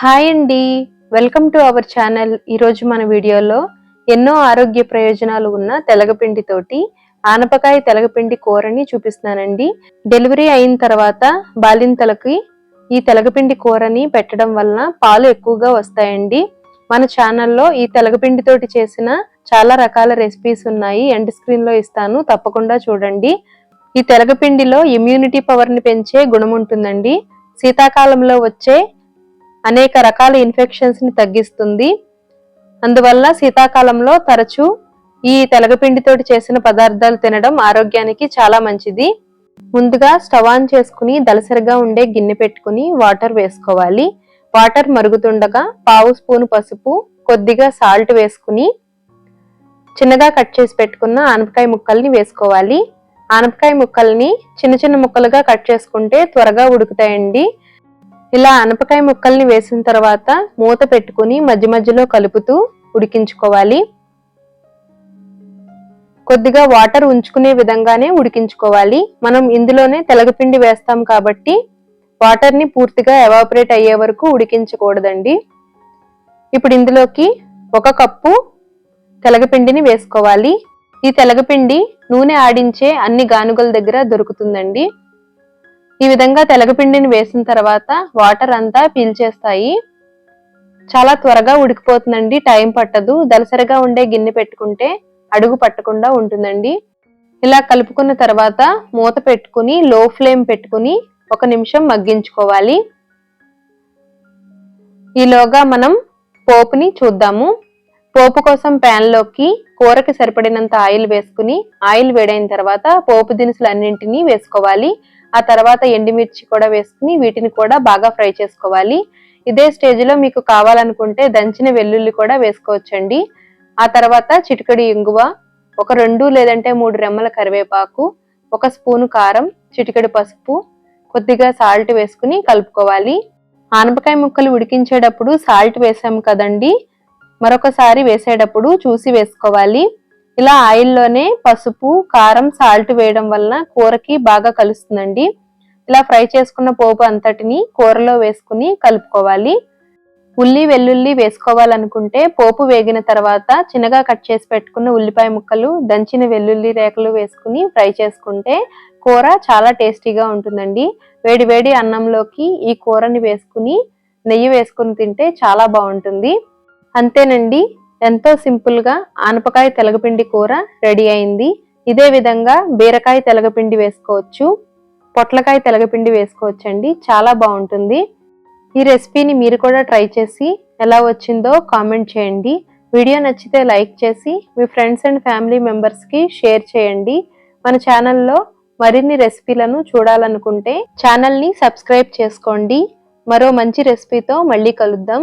Hi అండి. Welcome to our channel. ఈరోజు మన వీడియోలో ఎన్నో ఆరోగ్య ప్రయోజనాలు ఉన్న తెలగపిండితోటి ఆనపకాయ తెలగపిండి కూరని చూపిస్తున్నానండి. డెలివరీ అయిన తర్వాత బాలింతలకి ఈ తెలగపిండి కూరని పెట్టడం వలన పాలు ఎక్కువగా వస్తాయండి. మన ఛానల్లో ఈ తెలగపిండితోటి చేసిన చాలా రకాల రెసిపీస్ ఉన్నాయి. ఎండ్ స్క్రీన్లో ఇస్తాను. తప్పకుండా చూడండి. ఈ తెలగపిండిలో ఇమ్యూనిటీ పవర్ని పెంచే గుణం ఉంటుందండి. శీతాకాలంలో వచ్చే అనేక రకాల ఇన్ఫెక్షన్స్ని తగ్గిస్తుంది. అందువల్ల శీతాకాలంలో తరచూ ఈ తెలగపిండితోటి చేసిన పదార్థాలు తినడం ఆరోగ్యానికి చాలా మంచిది. ముందుగా స్టవ్ ఆన్ చేసుకుని దలసరిగా ఉండే గిన్నె పెట్టుకుని వాటర్ వేసుకోవాలి. వాటర్ మరుగుతుండగా పావు స్పూన్ పసుపు కొద్దిగా సాల్ట్ వేసుకుని చిన్నగా కట్ చేసి పెట్టుకున్న ఆనపకాయ ముక్కల్ని వేసుకోవాలి. ఆనపకాయ ముక్కల్ని చిన్న చిన్న ముక్కలుగా కట్ చేసుకుంటే త్వరగా ఉడుకుతాయండి. ఇలా ఆనపకాయ ముక్కల్ని వేసిన తర్వాత మూత పెట్టుకుని మధ్య మధ్యలో కలుపుతూ ఉడికించుకోవాలి. కొద్దిగా వాటర్ ఉంచుకునే విధంగానే ఉడికించుకోవాలి. మనం ఇందులోనే తెలగపిండి వేస్తాం కాబట్టి వాటర్ని పూర్తిగా ఎవాపరేట్ అయ్యే వరకు ఉడికించకూడదండి. ఇప్పుడు ఇందులోకి ఒక కప్పు తెలగపిండిని వేసుకోవాలి. ఈ తెలగపిండి నూనె ఆడించే అన్ని గానుగల దగ్గర దొరుకుతుందండి. ఈ విధంగా తెలగపిండిని వేసిన తర్వాత వాటర్ అంతా పీల్చేస్తాయి చాలా త్వరగా ఉడికిపోతుందండి టైం పట్టదు. దలసరిగా ఉండే గిన్నె పెట్టుకుంటే అడుగు పట్టకుండా ఉంటుందండి. ఇలా కలుపుకున్న తర్వాత మూత పెట్టుకుని లో ఫ్లేమ్ పెట్టుకుని ఒక నిమిషం మగ్గించుకోవాలి. ఈలోగా మనం పోపుని చూద్దాము. పోపు కోసం లోకి కూరకి సరిపడినంత ఆయిల్ వేసుకుని ఆయిల్ వేడైన తర్వాత పోపు దినుసులు అన్నింటినీ వేసుకోవాలి. ఆ తర్వాత ఎండుమిర్చి కూడా వేసుకుని వీటిని కూడా బాగా ఫ్రై చేసుకోవాలి. ఇదే స్టేజ్లో మీకు కావాలనుకుంటే దంచిన వెల్లుల్లి కూడా వేసుకోవచ్చండి. ఆ తర్వాత చిటికడి ఇంగువ ఒక రెండు లేదంటే మూడు రెమ్మల కరివేపాకు ఒక స్పూను కారం చిటికడి పసుపు కొద్దిగా సాల్ట్ వేసుకుని కలుపుకోవాలి. ఆనపకాయ ముక్కలు ఉడికించేటప్పుడు సాల్ట్ వేసాము కదండి మరొకసారి వేసేటప్పుడు చూసి వేసుకోవాలి. ఇలా ఆయిల్లోనే పసుపు కారం సాల్ట్ వేయడం వలన కూరకి బాగా కలుస్తుందండి. ఇలా ఫ్రై చేసుకున్న పోపు అంతటిని కూరలో వేసుకుని కలుపుకోవాలి. ఉల్లి వెల్లుల్లి వేసుకోవాలనుకుంటే పోపు వేగిన తర్వాత చిన్నగా కట్ చేసి పెట్టుకున్న ఉల్లిపాయ ముక్కలు దంచిన వెల్లుల్లి రేకలు వేసుకుని ఫ్రై చేసుకుంటే కూర చాలా టేస్టీగా ఉంటుందండి. వేడి వేడి అన్నంలోకి ఈ కూరని వేసుకుని నెయ్యి వేసుకుని తింటే చాలా బాగుంటుంది. అంతేనండి. ఎంతో సింపుల్గా ఆనపకాయ తెలగపిండి కూర రెడీ అయింది. ఇదే విధంగా బీరకాయ తెలగపిండి వేసుకోవచ్చు. పొట్లకాయ తెలగపిండి వేసుకోవచ్చండి. చాలా బాగుంటుంది. ఈ రెసిపీని మీరు కూడా ట్రై చేసి ఎలా వచ్చిందో కామెంట్ చేయండి. వీడియో నచ్చితే లైక్ చేసి మీ ఫ్రెండ్స్ అండ్ ఫ్యామిలీ మెంబర్స్కి షేర్ చేయండి. మన ఛానల్లో మరిన్ని రెసిపీలను చూడాలనుకుంటే ఛానల్ని సబ్స్క్రైబ్ చేసుకోండి. మరో మంచి రెసిపీతో మళ్ళీ కలుద్దాం.